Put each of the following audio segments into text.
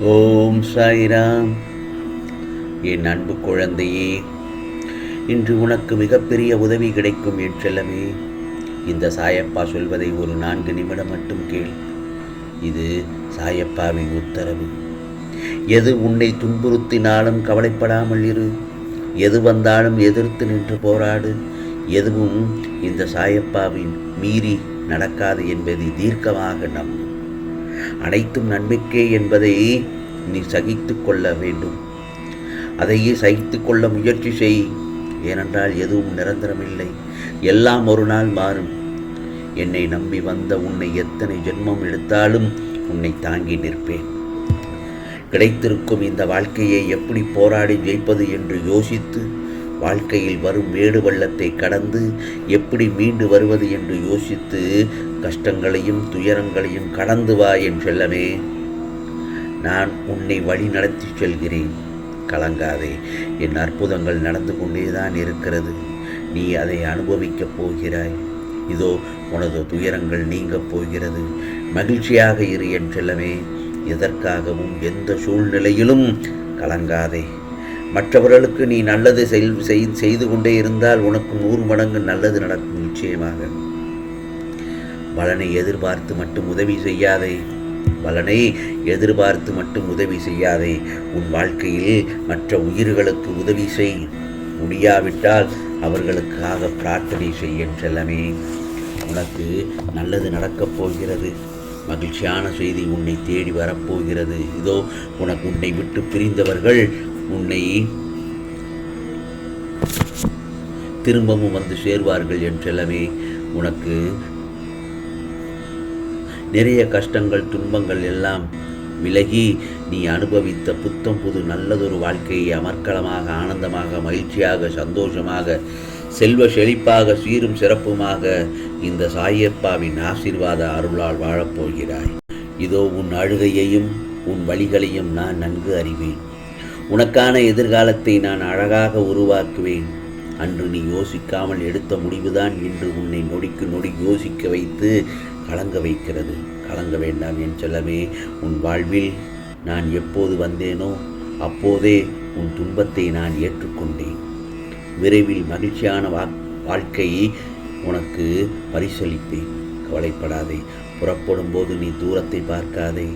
ஓம் சாய்ராம். என் அன்பு குழந்தையே இன்று உனக்கு மிகப்பெரிய உதவி கிடைக்கும் என் செல்லமே. இந்த சாயப்பா சொல்வதை ஒரு நான்கு நிமிடம் மட்டும் கேள். இது சாயப்பாவின் உத்தரவு. எது உன்னை துன்புறுத்தினாலும் கவலைப்படாமல் இரு. எது வந்தாலும் எதிர்த்து நின்று போராடு. எதுவும் இந்த சாயப்பாவின் மீறி நடக்காது என்பதை தீர்க்கமாக நம்பு. அனைத்தும் நன்மைக்கே என்பதை நீ சகித்து கொள்ள வேண்டும். அதையே சகித்து கொள்ள முயற்சி செய். ஏனென்றால் எதுவும் நிரந்தரமில்லை. எல்லாம் ஒரு நாள் மாறும். என்னை நம்பி வந்த உன்னை எத்தனை ஜென்மம் எடுத்தாலும் உன்னை தாங்கி நிற்பேன். கிடைத்திருக்கும் இந்த வாழ்க்கையை எப்படி போராடி ஜெயிப்பது என்று யோசித்து வாழ்க்கையில் வரும் மேடு வள்ளத்தை கடந்து எப்படி மீண்டு வருவது என்று யோசித்து கஷ்டங்களையும் துயரங்களையும் கடந்து வா என் செல்லமே. நான் உன்னை வழி நடத்தி செல்கிறேன். கலங்காதே. என் அற்புதங்கள் நடந்து கொண்டேதான் இருக்கிறது. நீ அதை அனுபவிக்கப் போகிறாய். இதோ உனது துயரங்கள் நீங்கப் போகிறது. மகிழ்ச்சியாக இரு என் செல்லமே. எதற்காகவும் எந்த சூழ்நிலையிலும் கலங்காதே. மற்றவர்களுக்கு நீ நல்லது செய்து கொண்டே இருந்தால் உனக்கு நூறு மடங்கு நல்லது நடக்கும் நிச்சயமாக. பலனை எதிர்பார்த்து மட்டும் உதவி செய்யாதே. பலனை எதிர்பார்த்து மட்டும் உதவி செய்யாதே. உன் வாழ்க்கையில் மற்ற உயிர்களுக்கு உதவி செய். முடியாவிட்டால் அவர்களுக்காக பிரார்த்தனை செய்ய செல்லமே. உனக்கு நல்லது நடக்கப் போகிறது. மகிழ்ச்சியான செய்தி உன்னை தேடி வரப்போகிறது இதோ உனக்கு உன்னை விட்டு பிரிந்தவர்கள் உன்னை திரும்பவும் வந்து சேர்வார்கள் என்றெல்லாமே உனக்கு நிறைய கஷ்டங்கள் துன்பங்கள் எல்லாம் விலகி நீ அனுபவித்த புத்தம் புது நல்லதொரு வாழ்க்கையை அமர்க்களமாக ஆனந்தமாக மகிழ்ச்சியாக சந்தோஷமாக செல்வ செழிப்பாக சீரும் சிறப்புமாக இந்த சாயப்பாவின் ஆசீர்வாத அருளால் வாழப்போகிறாய். இதோ உன் அழுகையையும் உன் வழிகளையும் நான் நன்கு அறிவேன். உனக்கான எதிர்காலத்தை நான் அழகாக உருவாக்குவேன். அன்று நீ யோசிக்காமல் எடுத்த முடிவுதான் இன்று உன்னை நொடிக்கு நொடி யோசிக்க வைத்து கலங்க வைக்கிறது. கலங்க வேண்டாம் என் செல்லமே உன் வாழ்வில் நான் எப்போது வந்தேனோ அப்போதே உன் துன்பத்தை நான் ஏற்றுக்கொண்டேன். விரைவில் மகிழ்ச்சியான வா வாழ்க்கையை உனக்கு பரிசளிப்பேன். கவலைப்படாதே புறப்படும் போது நீ தூரத்தை பார்க்காதே.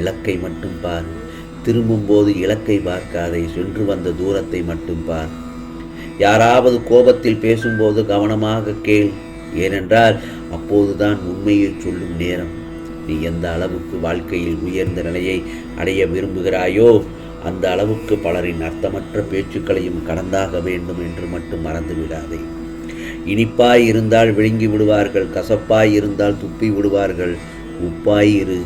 இலக்கை மட்டும் பார். திரும்பும்போது இலக்கை பார்க்காதே சென்று வந்த தூரத்தை மட்டும் பார். யாராவது கோபத்தில் பேசும்போது கவனமாக கேள். ஏனென்றால் அப்போதுதான் உண்மையை சொல்லும் நேரம். நீ எந்த அளவுக்கு வாழ்க்கையில் உயர்ந்த நிலையை அடைய விரும்புகிறாயோ அந்த அளவுக்கு பலரின் அர்த்தமற்ற பேச்சுக்களையும் கடந்தாக வேண்டும் என்று மட்டும் மறந்து விடாதே. இனிப்பாய் இருந்தால் விழுங்கி விடுவார்கள் கசப்பாய் இருந்தால் துப்பி விடுவார்கள். உப்பாய் இரு.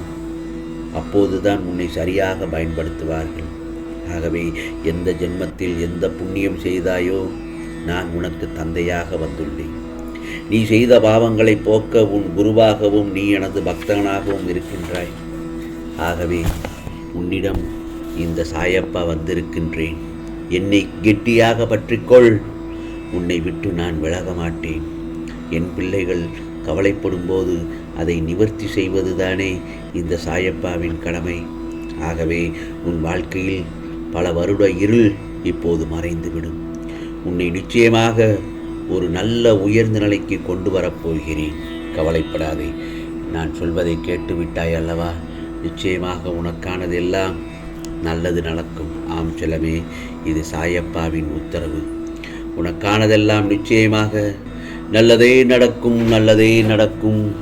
அப்போதுதான் உன்னை சரியாக பயன்படுத்துவார்கள். ஆகவே எந்த ஜென்மத்தில் எந்த புண்ணியம் செய்தாயோ நான் உனக்கு தந்தையாக வந்துள்ளேன். நீ செய்த பாவங்களை போக்க உன் குருவாகவும் நீ எனது பக்தனாகவும் இருக்கின்றாய். ஆகவே உன்னிடம் இந்த சாயப்பா வந்திருக்கின்றேன். என்னை கெட்டியாக பற்றிக்கொள். உன்னை விட்டு நான் விலக மாட்டேன் என் பிள்ளைகள் கவலைப்படும் போது அதை நிவர்த்தி செய்வதுதானே இந்த சாயப்பாவின் கடமை. ஆகவே உன் வாழ்க்கையில் பல வருட இருள் இப்போது மறைந்துவிடும். உன்னை நிச்சயமாக ஒரு நல்ல உயர்ந்த நிலைக்கு கொண்டு வரப்போகிறேன் கவலைப்படாதே. நான் சொல்வதை கேட்டு விட்டாய் அல்லவா? நிச்சயமாக உனக்கானதெல்லாம் நல்லது நடக்கும். ஆம் செலமே இது சாயப்பாவின் உத்தரவு. உனக்கானதெல்லாம் நிச்சயமாக நல்லதே நடக்கும் நல்லதே நடக்கும்.